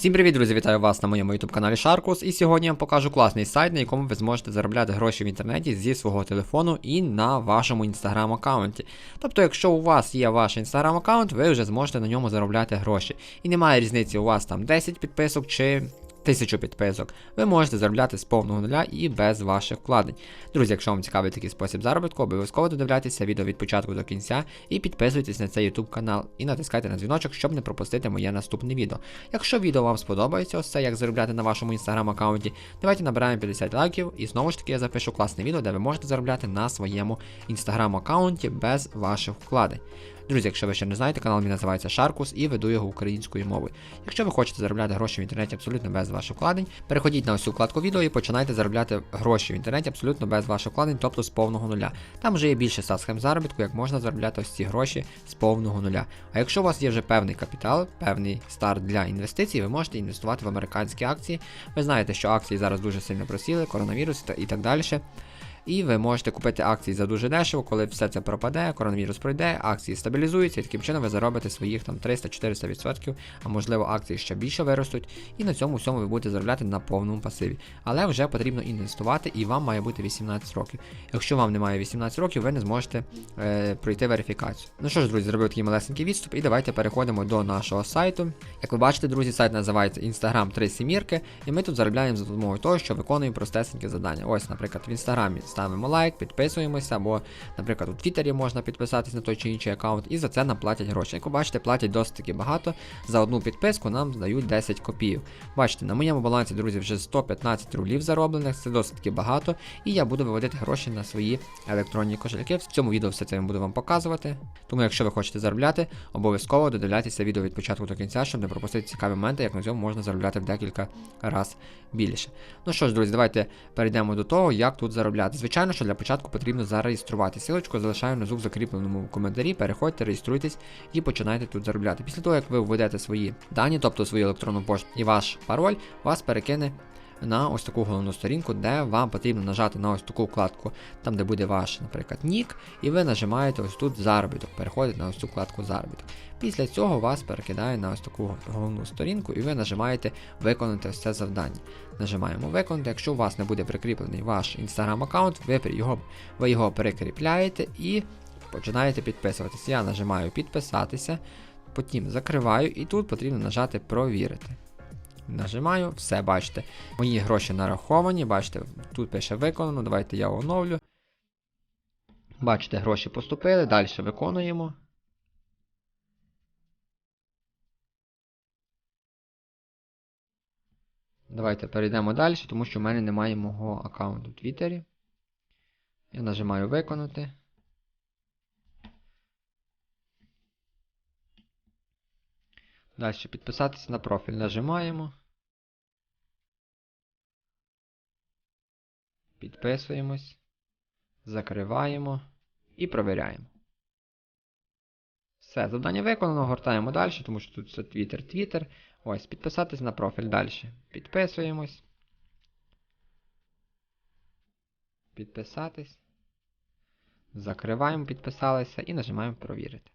Всім привіт, друзі! Вітаю вас на моєму YouTube каналі Sharkus. І сьогодні я вам покажу класний сайт, на якому ви зможете заробляти гроші в інтернеті зі свого телефону і на вашому інстаграм аккаунті. Тобто, якщо у вас є ваш інстаграм аккаунт, ви вже зможете на ньому заробляти гроші. І немає різниці, у вас там 10 підписок чи. Тисячу підписок, ви можете заробляти з повного нуля і без ваших вкладень. Друзі, якщо вам цікавий такий спосіб заробітку, обов'язково додивляйтеся відео від початку до кінця і підписуйтесь на цей YouTube канал і натискайте на дзвіночок, щоб не пропустити моє наступне відео. Якщо відео вам сподобається, ось це як заробляти на вашому інстаграм аккаунті, давайте набираємо 50 лайків і знову ж таки я запишу класне відео, де ви можете заробляти на своєму інстаграм аккаунті без ваших вкладень. Друзі, якщо ви ще не знаєте, канал мій називається Sharkus і веду його українською мовою. Якщо ви хочете заробляти гроші в інтернеті абсолютно без ваших вкладень, переходіть на ось цю вкладку відео і починайте заробляти гроші в інтернеті абсолютно без ваших вкладень, тобто з повного нуля. Там вже є більше 100 схем заробітку, як можна заробляти ось ці гроші з повного нуля. А якщо у вас є вже певний капітал, певний старт для інвестицій, ви можете інвестувати в американські акції. Ви знаєте, що акції зараз дуже сильно просіли, коронавірус і так далі. І ви можете купити акції за дуже дешево, коли все це пропаде, коронавірус пройде, акції стабілізуються, і таким чином ви заробите своїх там 300-400%, а можливо акції ще більше виростуть, і на цьому всьому ви будете заробляти на повному пасиві. Але вже потрібно інвестувати, і вам має бути 18 років. Якщо вам немає 18 років, ви не зможете е, пройти верифікацію. Ну що ж, друзі, зробив такий малесенький відступ, і давайте переходимо до нашого сайту. Як ви бачите, друзі, сайт називається Instagram 3 сімірки, і ми тут заробляємо за допомогою того, що виконуємо простесенькі завдання. Ось, наприклад, в інстаграмі ставимо лайк, підписуємося, або, наприклад, у Твіттері можна підписатись на той чи інший аккаунт, і за це нам платять гроші. Як ви бачите, платять досить таки багато. За одну підписку нам дають 10 копійок. Бачите, на моєму балансі, друзі, вже 115 рублів зароблених, це досить таки багато. І я буду виводити гроші на свої електронні кошельки. В цьому відео все це я буду вам показувати. Тому, якщо ви хочете заробляти, обов'язково додивляйтеся відео від початку до кінця, щоб не пропустити цікаві моменти, як на цьому можна заробляти в декілька разів більше. Ну що ж, друзі, давайте перейдемо до того, як тут заробляти. Звичайно, що для початку потрібно зареєструвати. Силочку залишаю внизу в закріпленому коментарі. Переходьте, реєструйтесь і починайте тут заробляти. Після того, як ви введете свої дані, тобто свою електронну пошту і ваш пароль, вас перекине. На ось таку головну сторінку, де вам потрібно нажати на ось таку вкладку, там де буде ваш, наприклад, нік, і ви нажимаєте ось тут заробіток, переходите на ось цю вкладку заробіток. Після цього вас перекидає на ось таку головну сторінку, і ви нажимаєте виконати ось це завдання. Нажимаємо виконати. Якщо у вас не буде прикріплений ваш інстаграм аккаунт, ви його, ви його перекріпляєте і починаєте підписуватися. Я нажимаю підписатися, потім закриваю, і тут потрібно нажати провірити. Нажимаю, все, бачите. Мої гроші нараховані, бачите, тут пише виконано, давайте я оновлю. Бачите, гроші поступили, далі виконуємо. Давайте перейдемо далі, тому що в мене немає мого аккаунту в Твіттері. Я нажимаю виконати. Далі підписатися на профіль нажимаємо. Підписуємось. Закриваємо і провіряємо. Все, завдання виконано, гортаємо далі, тому що тут все Twitter, Twitter. Ось, підписатись на профіль далі. Підписуємось. Підписатись. Закриваємо, підписалися і нажимаємо провірити.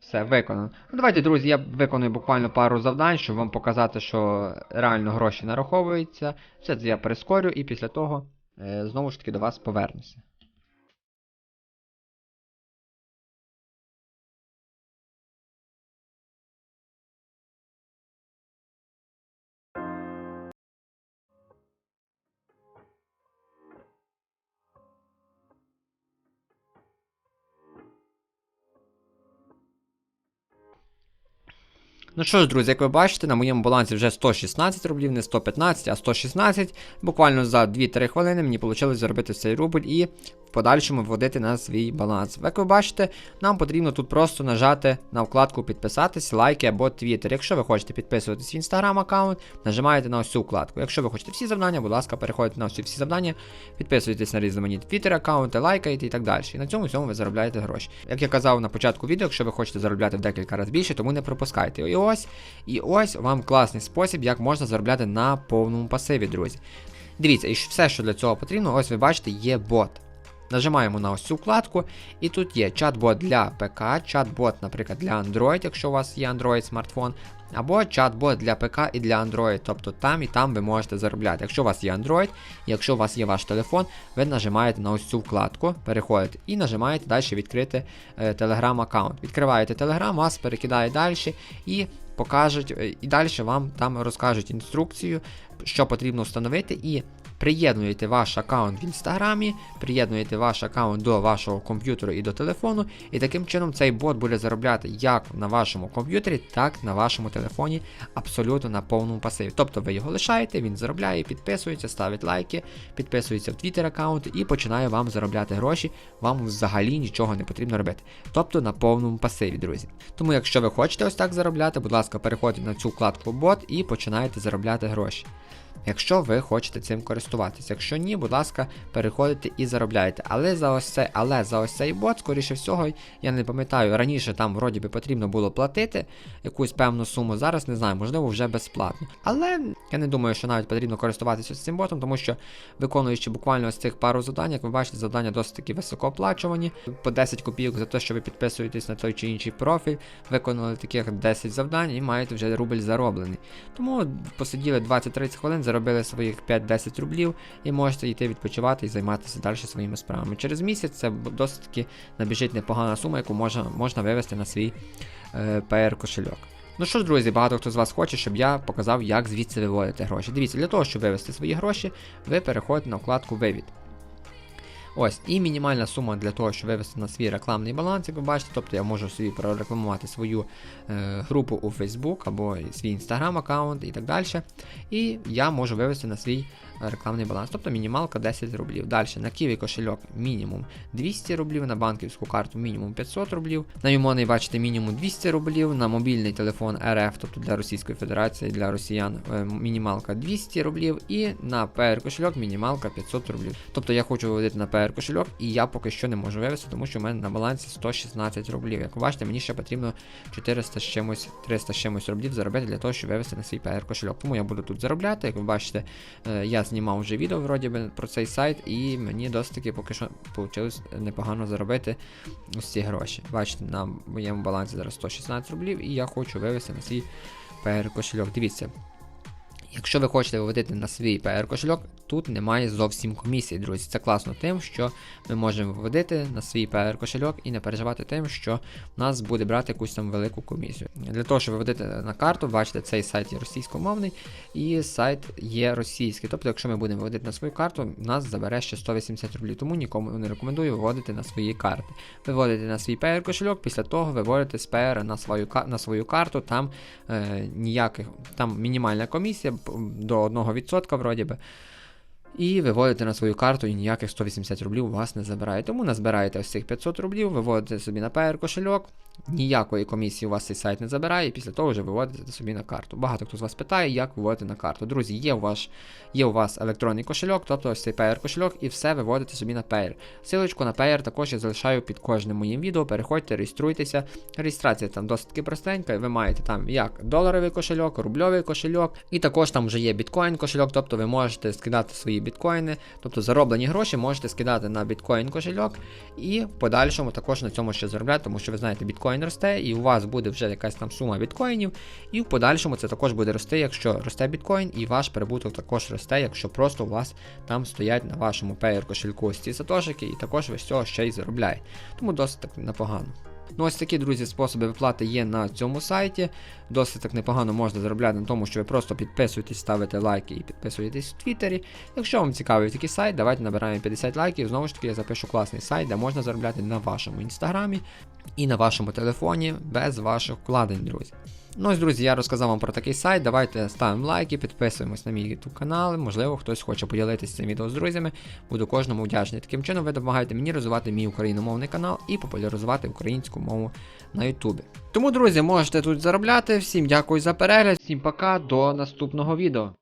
Все, виконано. Ну, давайте, друзі, я виконую буквально пару завдань, щоб вам показати, що реально гроші нараховуються. Все це я прискорю і після того е, знову ж таки до вас повернуся. Ну що ж, друзі, як ви бачите, на моєму балансі вже 116 рублів, не 115, а 116. Буквально за 2-3 хвилини мені вийшло заробити цей рубль і подальшому вводити на свій баланс. Як ви бачите, нам потрібно тут просто нажати на вкладку підписатись, лайки або твіттер. Якщо ви хочете підписуватись в інстаграм аккаунт, нажимаєте на ось цю вкладку. Якщо ви хочете всі завдання, будь ласка, переходьте на всі всі завдання, підписуйтесь на різноманітні твіттер аккаунти, лайкаєте і так далі. І на цьому всьому ви заробляєте гроші. Як я казав на початку відео, якщо ви хочете заробляти в декілька разів більше, тому не пропускайте. І ось, і ось вам класний спосіб, як можна заробляти на повному пасиві, друзі. Дивіться, і все, що для цього потрібно, ось ви бачите, є бот. Нажимаємо на ось цю вкладку, і тут є чат-бот для ПК, чат-бот, наприклад, для Android, якщо у вас є Android смартфон, або чат-бот для ПК і для Android, тобто там і там ви можете заробляти. Якщо у вас є Android, якщо у вас є ваш телефон, ви нажимаєте на ось цю вкладку, переходите і нажимаєте далі відкрити е, Telegram аккаунт. Відкриваєте Telegram, вас перекидає далі і покажуть, е, і далі вам там розкажуть інструкцію, що потрібно встановити, і приєднуєте ваш аккаунт в інстаграмі, приєднуєте ваш аккаунт до вашого комп'ютеру і до телефону, і таким чином цей бот буде заробляти як на вашому комп'ютері, так на вашому телефоні абсолютно на повному пасиві. Тобто ви його лишаєте, він заробляє, підписується, ставить лайки, підписується в Twitter аккаунт і починає вам заробляти гроші. Вам взагалі нічого не потрібно робити. Тобто на повному пасиві, друзі. Тому, якщо ви хочете ось так заробляти, будь ласка, переходьте на цю вкладку бот і починаєте заробляти гроші. Якщо ви хочете цим користуватися. Якщо ні, будь ласка, переходите і заробляйте. Але за ось цей, але за ось цей бот, скоріше всього, я не пам'ятаю, раніше там вроді би потрібно було платити якусь певну суму. Зараз не знаю, можливо, вже безплатно. Але я не думаю, що навіть потрібно користуватися цим ботом, тому що виконуючи буквально ось цих пару завдань, як ви бачите, завдання досить таки високооплачувані. По 10 копійок за те, що ви підписуєтесь на той чи інший профіль, виконали таких 10 завдань і маєте вже рубль зароблений. Тому посиділи 20-30 хвилин, заробили своїх 5-10 рублів і можете йти відпочивати і займатися далі своїми справами. Через місяць це досить таки набіжить непогана сума, яку можна, можна вивести на свій е, PR кошельок. Ну що ж, друзі, багато хто з вас хоче, щоб я показав, як звідси виводити гроші. Дивіться, для того, щоб вивести свої гроші, ви переходите на вкладку Вивід. Ось, і мінімальна сума для того, щоб вивести на свій рекламний баланс, як ви бачите, тобто я можу собі прорекламувати свою е, групу у Facebook або свій Instagram аккаунт і так далі. І я можу вивести на свій рекламний баланс, тобто мінімалка 10 рублів. Далі на Kiwi кошельок мінімум 200 рублів, на банківську карту мінімум 500 рублів, на Юмоний бачите мінімум 200 рублів, на мобільний телефон РФ, тобто для Російської Федерації, для росіян е, мінімалка 200 рублів, і на PR кошельок мінімалка 500 рублів. Тобто я хочу виводити на PR кошельок, і я поки що не можу вивести, тому що в мене на балансі 116 рублів. Як ви бачите, мені ще потрібно 400 з чимось, 300 з чимось рублів заробити для того, щоб вивести на свій PR кошельок. Тому я буду тут заробляти. Як ви бачите, е, я знімав вже відео вроді би про цей сайт, і мені досить таки поки що вийшло непогано заробити ось ці гроші. Бачите, на моєму балансі зараз 116 рублів, і я хочу вивести на свій PR кошельок. Дивіться. Якщо ви хочете виводити на свій PR кошельок, тут немає зовсім комісії, друзі. Це класно тим, що ми можемо виводити на свій PR кошельок і не переживати тим, що нас буде брати якусь там велику комісію. Для того, щоб виводити на карту, бачите, цей сайт є російськомовний і сайт є російський. Тобто, якщо ми будемо виводити на свою карту, нас забере ще 180 рублів. Тому нікому не рекомендую виводити на свої карти. Виводите на свій PR кошельок, після того виводите з PR на свою на свою карту, там е, ніяких, там мінімальна комісія до 1% вроді би. І виводите на свою карту і ніяких 180 рублів у вас не забирає. Тому назбираєте ось цих 500 рублів, виводите собі на PR кошельок, ніякої комісії у вас цей сайт не забирає, і після того вже виводите собі на карту. Багато хто з вас питає, як виводити на карту. Друзі, є у вас є у вас електронний кошельок, тобто ось цей PR кошельок, і все виводите собі на Payer. Силочку на Payer також я залишаю під кожним моїм відео. Переходьте, реєструйтеся. Реєстрація там досить таки простенька, ви маєте там як доларовий кошельок, рубльовий кошельок, і також там вже є біткоін кошельок, тобто ви можете скидати свої біткоїни, тобто зароблені гроші можете скидати на біткоін кошельок, і в подальшому також на цьому ще заробляти, тому що ви знаєте, біткоін росте, і у вас буде вже якась там сума біткоїнів, і в подальшому це також буде рости, якщо росте біткоін, і ваш прибуток також росте, якщо просто у вас там стоять на вашому пеєр кошельку ось ці сатошики, і також ви з цього ще й заробляєте. Тому досить так непогано. Ну, ось такі, друзі, способи виплати є на цьому сайті. Досить так непогано можна заробляти на тому, що ви просто підписуєтесь, ставите лайки і підписуєтесь в Твіттері. Якщо вам цікавий такий сайт, давайте набираємо 50 лайків. Знову ж таки, я запишу класний сайт, де можна заробляти на вашому інстаграмі і на вашому телефоні без ваших вкладень, друзі. Ну ось, друзі, я розказав вам про такий сайт. Давайте ставимо лайки, підписуємось на мій YouTube канал. Можливо, хтось хоче поділитися цим відео з друзями. Буду кожному вдячний. Таким чином, ви допомагаєте мені розвивати мій україномовний канал і популяризувати українську мову на Ютубі. Тому, друзі, можете тут заробляти. Всім дякую за перегляд, всім пока, до наступного відео.